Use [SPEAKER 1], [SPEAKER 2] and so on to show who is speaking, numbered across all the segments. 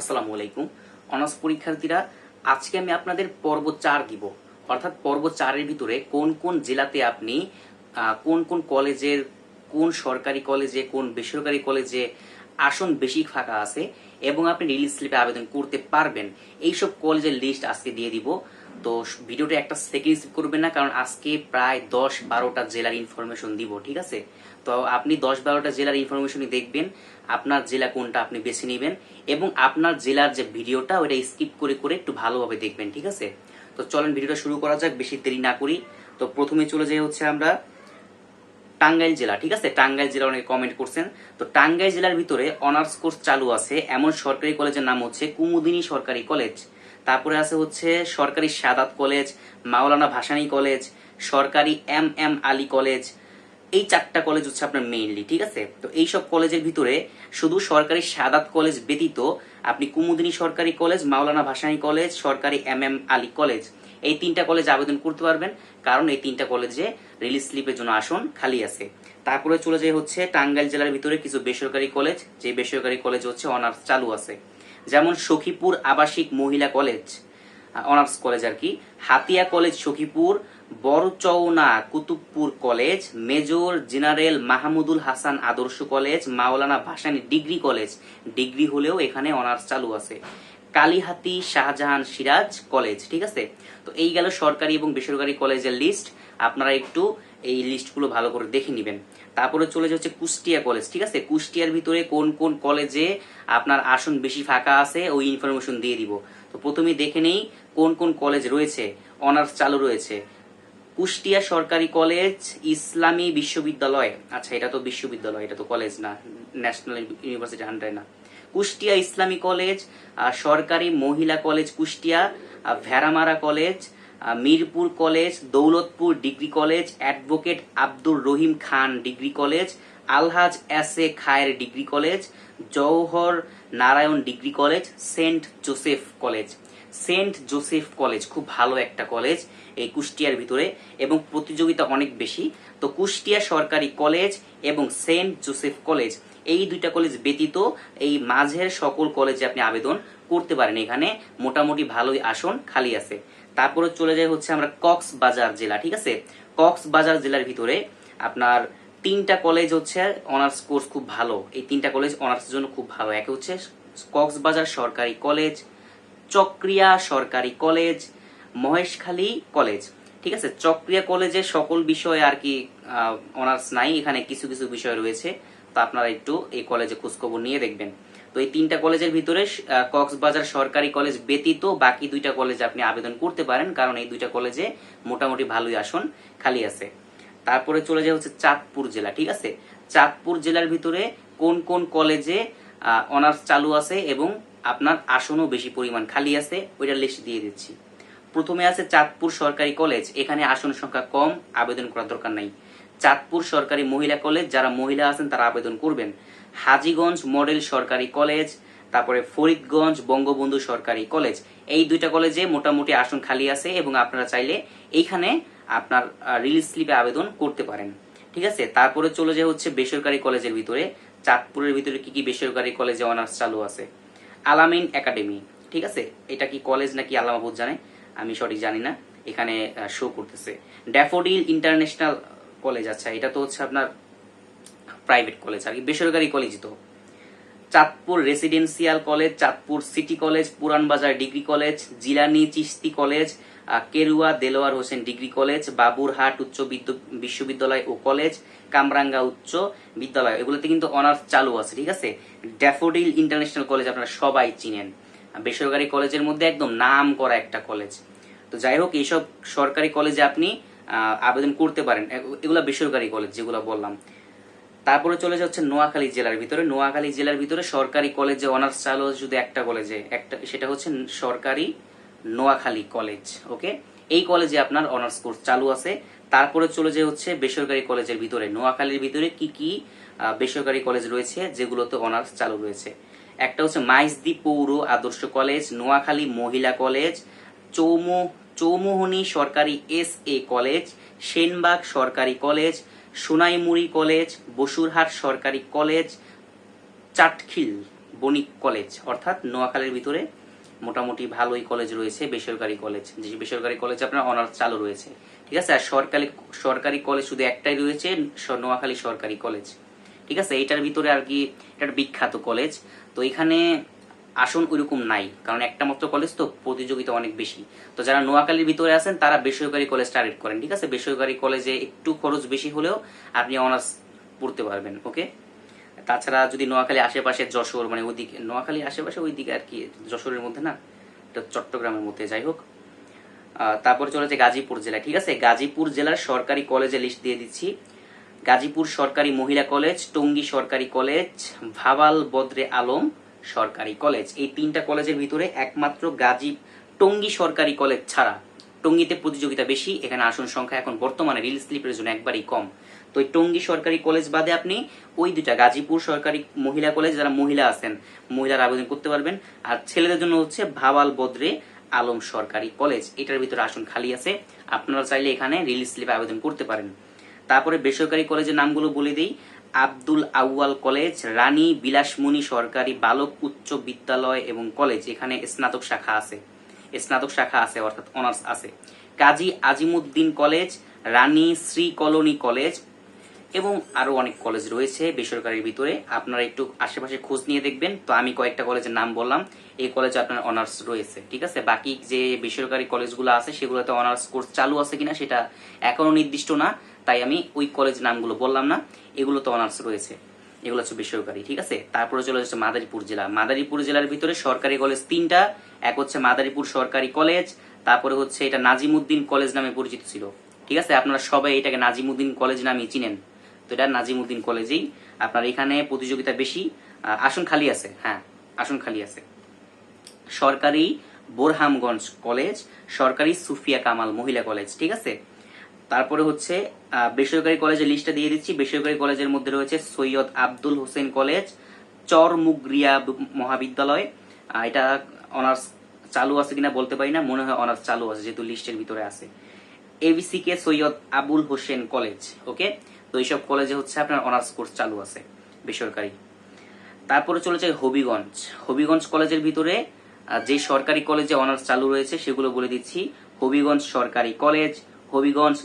[SPEAKER 1] আসসালামু আলাইকুম। অনার্স পরীক্ষার্থীরা, আজকে আমি আপনাদের পর্ব চার দিব। অর্থাৎ পর্ব চারের ভিতরে কোন কোন জেলাতে আপনি কোন কোন কলেজের, কোন সরকারি কলেজে, কোন বেসরকারি কলেজে আসন বেশি ফাঁকা আছে এবং আপনি রিলিজ স্লিপে আবেদন করতে পারবেন। এইসব কলেজের লিস্ট আজকে দিয়ে দিব। তো ভিডিওটা একটা সেকেন্ড স্কিপ করবেন না, কারণ আজকে প্রায় দশ বারোটা জেলার ইনফরমেশন দিব, ঠিক আছে? তো আপনি দশ বারোটা জেলার ইনফরমেশনই দেখবেন, আপনার জেলা কোনটা আপনি বেছে নেবেন এবং আপনার জেলার যে ভিডিওটা ওটা স্কিপ করে করে একটু ভালোভাবে দেখবেন, ঠিক আছে? তো চলেন ভিডিওটা শুরু করা যাক, বেশি দেরি না করি। তো প্রথমে চলে যাই হচ্ছে আমরা টাঙ্গাইল জেলা, ঠিক আছে? টাঙ্গাইল জেলা অনেকে কমেন্ট করছেন। তো টাঙ্গাইল জেলার ভিতরে অনার্স কোর্স চালু আছে, এমন সরকারি কলেজের নাম হচ্ছে কুমুদিনী সরকারি কলেজ তারপরে আছে হচ্ছে সরকারি সাদাত কলেজ, মাওলানা ভাসানী কলেজ, সরকারি এম এম আলী কলেজ। এই চারটা কলেজ হচ্ছে আপনার মেইনলি ঠিক আছে? তো এই সব কলেজের ভিতরে শুধু সরকারি সাদাত কলেজ ব্যতীত আপনি কুমুদিনী সরকারি কলেজ, মাওলানা ভাসানী কলেজ, সরকারি এম এম আলী কলেজ, এই তিনটা কলেজে আবেদন করতে পারবেন। কারণ এই তিনটা কলেজে রিলিজ স্লিপের জন্য আসন খালি আছে। তারপরে চলে যায় হচ্ছে টাঙ্গাইল জেলার ভিতরে কিছু বেসরকারি কলেজ, যে বেসরকারি কলেজ হচ্ছে অনার্স চালু আছে। যেমন সখীপুর আবাসিক মহিলা কলেজ অনার্স কলেজ আর কি, Hatiya college Sakhipur, Barachauna Kutubpur college, major general Mahmudul Hasan Adarsha college, Maulana Bhasani degree college. Degree হলেও এখানে অনার্স চালু আছে। কালীহাতি, শাহজাহান সিরাজ কলেজ, ঠিক আছে? তো এই গেল সরকারি এবং বেসরকারি কলেজের লিস্ট আপনারা একটু এই লিস্টগুলো ভালো করে দেখে নেবেন। তারপরে চলে যাচ্ছে কুষ্টিয়া কলেজ, ঠিক আছে? কুষ্টিয়ার ভিতরে কোন কোন কলেজে আপনার আসন বেশি ফাঁকা আছে, ওই ইনফরমেশন দিয়ে দিব। তো প্রথমে দেখে নেই কোন কোন কলেজ রয়েছে অনার্স চালু রয়েছে। কুষ্টিয়া সরকারি কলেজ, ইসলামী বিশ্ববিদ্যালয়। আচ্ছা এটা তো বিশ্ববিদ্যালয়, এটা তো কলেজ না। ন্যাশনাল ইউনিভার্সিটি আন্ডারে না। কুষ্টিয়া ইসলামী কলেজ সরকারি মহিলা college Kushtia ah, Bheramara college Mirpur college Daulatpur degree college advocate Abdur Rahim Khan degree college Alhaj S A Khayer degree college Jawhar Narayan degree college saint Joseph college. Saint Joseph college, খুব ভালো একটা college এই কুষ্টিয়ার ভিতরে এবং প্রতিযোগিতা অনেক বেশি। তো কুষ্টিয়া সরকারি কলেজ এবং সেন্ট জোসেফ কলেজ, এই দুইটা কলেজ ব্যতীত এই মাঝের সকল কলেজে আপনি আবেদন করতে পারেন এখানে। মোটামুটি ভালোই আসন খালি আছে। তারপরে চলে যায় হচ্ছে আমরা কক্সবাজার জেলা, ঠিক আছে? কক্সবাজার জেলার ভিতরে আপনার তিনটা কলেজ হচ্ছে অনার্স কোর্স খুব ভালো। এই তিনটা কলেজ অনার্সের জন্য খুব ভালো। একে হচ্ছে কক্সবাজার সরকারি কলেজ চক্রিয়া সরকারি কলেজ, মহেশখালী কলেজ। ঠিক আছে? চক্রিয়া কলেজে সকল বিষয়ে আর কি অনার্স নাই। এখানে কিছু কিছু বিষয় রয়েছে। তো আপনারা একটু এই কলেজে খোঁজখবর নিয়ে দেখবেন। তো এই তিনটা কলেজের ভিতরে কক্সবাজার সরকারি কলেজ ব্যতীত বাকি দুইটা কলেজে আপনি আবেদন করতে পারেন, কারণ এই দুইটা কলেজে মোটামুটি ভালোই আসন খালি আছে। তারপরে চলে যায় হচ্ছে চাঁদপুর জেলা, ঠিক আছে? চাঁদপুর জেলার ভিতরে কোন কোন কলেজে অনার্স চালু আছে এবং আপনার আসনও বেশি পরিমাণ খালি আছে ওইটা লিস্ট দিয়ে দিচ্ছি। প্রথমে আছে চাঁদপুর সরকারি কলেজ, এখানে আসন সংখ্যা কম, আবেদন করার দরকার নাই। চাঁদপুর সরকারি মহিলা কলেজ, যারা মহিলা আছেন তারা আবেদন করবেন। হাজীগঞ্জ মডেল সরকারি কলেজ, তারপরে ফরিদগঞ্জ বঙ্গবন্ধু সরকারি কলেজ, এই দুইটা কলেজে মোটামুটি আসন খালি আছে এবং আপনারা চাইলে এইখানে আপনার রিলিজ স্লিপে আবেদন করতে পারেন। ঠিক আছে? তারপরে চলে যায় হচ্ছে বেসরকারি কলেজের ভিতরে। চাঁদপুরের ভিতরে কি কি বেসরকারি কলেজে অনার্স চালু আছে? আলামিন একাডেমি, ঠিক আছে? এটা কি কলেজ নাকি আলামাবুদ জানে? আমি সঠিক জানি না। এখানে শো করতেছে। ড্যাফোডিল ইন্টারন্যাশনাল কলেজ আচ্ছা এটা তো হচ্ছে আপনার প্রাইভেট কলেজ আর কি, বেসরকারি কলেজ তো। Chandpur residential college Chandpur city college Puranbazar degree college Jilani Chishti college Kerua, Delwar Hossain degree college, Baburhat উচ্চ বিশ্ববিদ্যালয় ও কলেজ, কামরাঙ্গা উচ্চ বিদ্যালয়। এগুলোতে কিন্তু অনার্স চালু আছে, ঠিক আছে? ড্যাফোডিল ইন্টারন্যাশনাল কলেজ আপনারা সবাই চিনেন। বেসরকারি কলেজের মধ্যে একদম নাম করা একটা কলেজ। তো যাই হোক, এইসব সরকারি কলেজে আপনি আবেদন করতে পারেন। এগুলো বেসরকারি কলেজ যেগুলো বললাম। তারপরে চলে যাচ্ছে নোয়াখালী জেলার ভিতরে। নোয়াখালী জেলার ভিতরে সরকারি কলেজে অনার্স চালু শুধু একটা কলেজে। একটা, সেটা হচ্ছে সরকারি নোয়াখালী কলেজ, ওকে? এই কলেজে আপনার অনার্স কোর্স চালু আছে। তারপরে চলে যায় হচ্ছে বেসরকারি কলেজের ভিতরে। নোয়াখালীর ভিতরে কি কি বেসরকারি কলেজ রয়েছে যেগুলোতে অনার্স চালু রয়েছে? একটা হচ্ছে মাইজদি পৌর আদর্শ কলেজ, নোয়াখালী মহিলা কলেজ, চৌমু, চৌমোহনী সরকারি এস এ কলেজ, সেনবাগ সরকারি কলেজ, সোনাইমুড়ি কলেজ, বসুরহাট সরকারি কলেজ, চাটখিল বণিক কলেজ, অর্থাৎ নোয়াখালীর ভিতরে মোটামুটি ভালোই কলেজ রয়েছে, বেসরকারি কলেজ যে বেসরকারি কলেজ আপনার অনার্স চালু রয়েছে। ঠিক আছে? আর সরকারি সরকারি কলেজ শুধু একটাই রয়েছে নোয়াখালী সরকারি কলেজ ঠিক আছে? এটার ভিতরে আর কি এটা বিখ্যাত কলেজ তো এখানে আসন ওইরকম নাই, কারণ একটা মাত্র কলেজ তো প্রতিযোগিতা অনেক বেশি। তো যারা নোয়াখালীর ভিতরে আছেন, তারা বেসরকারি কলেজ টার্গেট করেন। ঠিক আছে? বেসরকারি কলেজে একটু খরচ বেশি হলেও আপনি অনার্স পড়তে পারবেন ওকে তাছাড়া যদি নোয়াখালী আশেপাশে যশোর মানে ওইদিকে, নোয়াখালী আশেপাশে ওইদিকে আর কি, যশোরের মধ্যে না, এটা চট্টগ্রামের মধ্যে, যাই হোক। তারপরে চলেছে গাজীপুর জেলা, ঠিক আছে? গাজীপুর জেলার সরকারি কলেজে লিস্ট দিয়ে দিচ্ছি। গাজীপুর সরকারি মহিলা কলেজ, টঙ্গী সরকারি কলেজ, ভাবাল বদ্রে আলম সরকারি কলেজ। এই তিনটা কলেজের ভিতরে একমাত্র গাজী, টঙ্গী সরকারি কলেজ ছাড়া টঙ্গীতে প্রতিযোগিতা বেশি, এখানে আসন সংখ্যা এখন বর্তমানে রিল স্লিপের জন্য একবারই কম। তো এই টঙ্গী সরকারি কলেজ বাদে আপনি ওই দুটা গাজীপুর সরকারি মহিলা কলেজ যারা মহিলা আছেন, মহিলারা আবেদন করতে পারবেন। আর ছেলেদের জন্য হচ্ছে ভাওয়াল বদ্রে আলম সরকারি কলেজ এটার ভিতরে আসন খালি আছে। আপনারা চাইলে এখানে রিল স্লিপে আবেদন করতে পারেন। তারপরে বেসরকারি কলেজের নামগুলো বলে দিই। আব্দুল আউয়াল কলেজ রানী বিলাসমণি সরকারি বালক উচ্চ বিদ্যালয় এবং কলেজ এখানে স্নাতক শাখা আছে। স্নাতক শাখা আছে, অর্থাৎ অনার্স আছে। Kazi Azimuddin college, Rani Shri colony college, এবং আরও অনেক কলেজ রয়েছে বেসরকারির ভিতরে। আপনারা একটু আশেপাশে খোঁজ নিয়ে দেখবেন। তো আমি কয়েকটা কলেজের নাম বললাম। এই কলেজে আপনার অনার্স রয়েছে, ঠিক আছে? বাকি যে বেসরকারি কলেজগুলো আছে, সেগুলোতে অনার্স কোর্স চালু আছে কিনা সেটা এখনও নির্দিষ্ট না। তাই আমি ওই কলেজ নামগুলো বললাম না। এগুলো তো অনার্স রয়েছে। এগুলো হচ্ছে বেসরকারি, ঠিক আছে? তারপরে চলে যাচ্ছে মাদারীপুর জেলা। মাদারীপুর জেলার ভিতরে সরকারি কলেজ তিনটা, এক হচ্ছে মাদারীপুর সরকারি কলেজ, তারপরে হচ্ছে এটা নাজিমুদ্দিন কলেজ নামে পরিচিত ছিল। ঠিক আছে? আপনারা সবাই এটাকে নাজিমুদ্দিন কলেজ নামে চিনেন। তো এটা নাজিমুদ্দিন কলেজেই আপনার এখানে প্রতিযোগিতা বেশি। আসন খালি আছে হ্যাঁ আসন খালি আছে। সরকারি বোরহামগঞ্জ কলেজ, সরকারি সুফিয়া কামাল মহিলা কলেজ, ঠিক আছে? তারপরে হচ্ছে বেসরকারি কলেজের লিস্টটা দিয়ে দিচ্ছি। বেসরকারি কলেজের মধ্যে রয়েছে সৈয়দ আব্দুল হোসেন কলেজ চরমুগরিয়া মহাবিদ্যালয়। এটা অনার্স চালু আছে কিনা বলতে পারি না, মনে হয় অনার্স চালু আছে, যেহেতু লিস্টের ভিতরে আছে। এবিসি কে সৈয়দ আবুল হোসেন কলেজ ওকে তো এইসব কলেজে হচ্ছে আপনার অনার্স কোর্স চালু আছে, বেসরকারি। তারপরে চলেছে হবিগঞ্জ। হবিগঞ্জ কলেজের ভিতরে যে সরকারি কলেজে অনার্স চালু রয়েছে, সেগুলো বলে দিচ্ছি। হবিগঞ্জ সরকারি কলেজ হবিগঞ্জ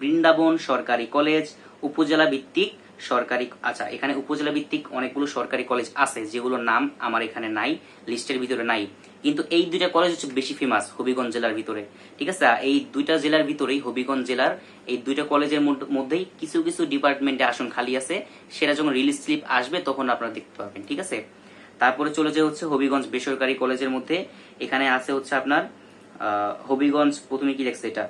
[SPEAKER 1] বৃন্দাবন সরকারি কলেজ, উপজেলা ভিত্তিক সরকারি আচ্ছা এখানে উপজেলা ভিত্তিক অনেকগুলো সরকারি কলেজ আছে, যেগুলোর নাম আমার এখানে নাই, লিস্টের ভিতরে নাই। কিন্তু এই দুইটা কলেজ হচ্ছে বেশি ফেমাস হবিগঞ্জ জেলার ভিতরে, ঠিক আছে? এই দুইটা জেলার ভিতরেই, হবিগঞ্জ জেলার এই দুইটা কলেজের মধ্য- মধ্যেই কিছু কিছু ডিপার্টমেন্টে আসন খালি আছে, সেটা যখন রিলিজ স্লিপ আসবে, তখন আপনারা দেখতে পাবেন, ঠিক আছে? তারপরে চলে যায় হচ্ছে হবিগঞ্জ বেসরকারি কলেজের মধ্যে, এখানে আছে হচ্ছে আপনার হবিগঞ্জ প্রথমে কি দেখছে এটা?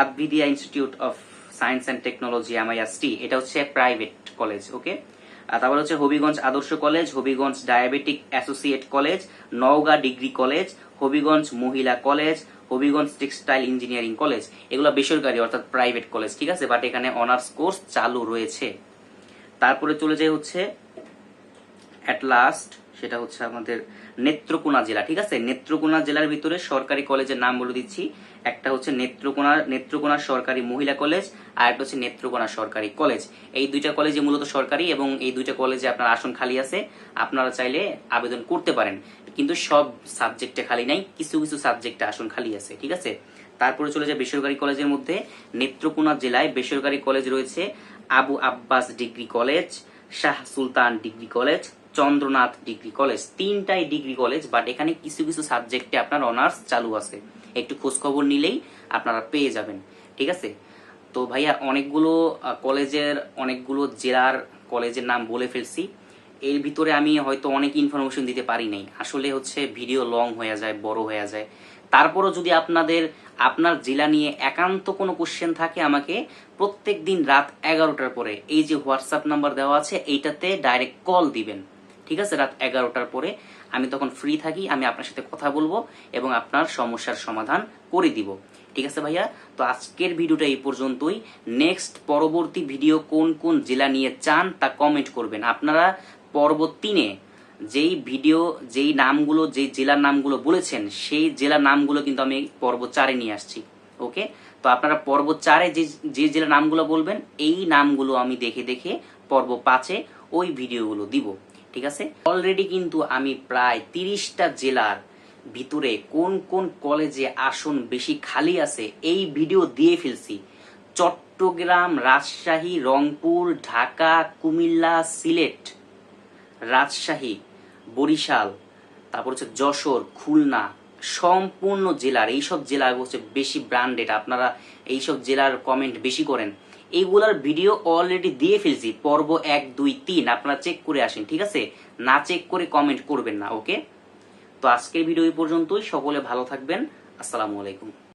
[SPEAKER 1] আদভিদিয়া institute of science and technology MIST এটা হচ্ছে প্রাইভেট কলেজ ওকে তারপর হচ্ছে Habiganj Adarsha college Habiganj diabetic associate college Naogaon degree college Habiganj মহিলা college Habiganj textile engineering college এগুলো বেসরকারি অর্থাৎ প্রাইভেট কলেজ ঠিক আছে? বাট এখানে অনার্স কোর্স চালু রয়েছে। তারপরে চলে যায় হচ্ছে অ্যাট লাস্ট সেটা হচ্ছে আমাদের নেত্রকোনা জেলা, ঠিক আছে? নেত্রকোনা জেলার ভিতরে সরকারি কলেজের নাম বলে দিচ্ছি। একটা হচ্ছে নেত্রকোনা নেত্রকোনা সরকারি মহিলা কলেজ আর একটা হচ্ছে নেত্রকোনা সরকারি কলেজ। এই দুইটা কলেজে মূলত সরকারি এবং এই দুইটা কলেজে আপনার আসন খালি আছে। আপনারা চাইলে আবেদন করতে পারেন। কিন্তু সব সাবজেক্টে খালি নাই, কিছু কিছু সাবজেক্টে আসন খালি আছে, ঠিক আছে? তারপরে চলে যায় বেসরকারি কলেজের মধ্যে। নেত্রকোনা জেলায় বেসরকারি কলেজ রয়েছে Abu Abbas degree college, Shah Sultan degree college Chandranath degree college. তিনটাই ডিগ্রি কলেজ বাট এখানে কিছু কিছু সাবজেক্টে আপনার অনার্স চালু আছে। একটু খোঁজ খবর নিলেই আপনারা পেয়ে যাবেন, ঠিক আছে? তো ভাইয়া, অনেকগুলো কলেজের, অনেকগুলো জেলার কলেজের নাম বলে ফেলছি। এর ভিতরে আমি হয়তো অনেক ইনফরমেশন দিতে পারি নাই। আসলে হচ্ছে ভিডিও লং হয়ে যায়, বড় হয়ে যায়। তারপরও যদি আপনাদের, আপনার জেলা নিয়ে একান্ত কোনো কোশ্চেন থাকে আমাকে প্রত্যেক দিন রাত এগারোটার পরে এই যে হোয়াটসঅ্যাপ নাম্বার দেওয়া আছে, এইটাতে ডাইরেক্ট কল দিবেন। ঠিক আছে? রাত এগারোটার পরে আমি তখন ফ্রি থাকি, আমি আপনার সাথে কথা বলব এবং আপনার সমস্যার সমাধান করে দিব। ঠিক আছে ভাইয়া? তো আজকের ভিডিওটা এই পর্যন্তই। নেক্সট পরবর্তী ভিডিও কোন কোন জেলা নিয়ে চান তা কমেন্ট করবেন। আপনারা পরবর্তীনে যেই ভিডিও, যেই নামগুলো, যেই জেলার নামগুলো বলেছেন, সেই জেলার নামগুলো কিন্তু আমি পর্ব চারে নিয়ে আসছি। ওকে? তো আপনারা পর্ব চারে যে যে জেলার নামগুলো বলবেন, এই নামগুলো আমি দেখে দেখে পর্ব পাঁচে ওই ভিডিওগুলো দিব। ঠিক আছে? অলরেডি কিন্তু আমি প্রায় তিরিশটা জেলার ভিতরে কোন কোন কলেজে আসন বেশি খালি আছে, এই ভিডিও দিয়ে ফেলছি। চট্টগ্রাম, রাজশাহী, রংপুর, ঢাকা, কুমিল্লা, সিলেট, রাজশাহী, বরিশাল, তারপর হচ্ছে যশোর, খুলনা, সম্পূর্ণ জেলার, এইসব জেলা হচ্ছে বেশি ব্র্যান্ডেড আপনারা এইসব জেলার কমেন্ট বেশি করেন। এইগুলার ভিডিও অলরেডি দিয়ে ফেলছি। পর্ব এক, দুই, তিন, আপনারা চেক করে আসেন, ঠিক আছে? না চেক করে কমেন্ট করবেন না ওকে তো আজকের ভিডিও এই পর্যন্তই। সকলে ভালো থাকবেন। আসসালামু আলাইকুম।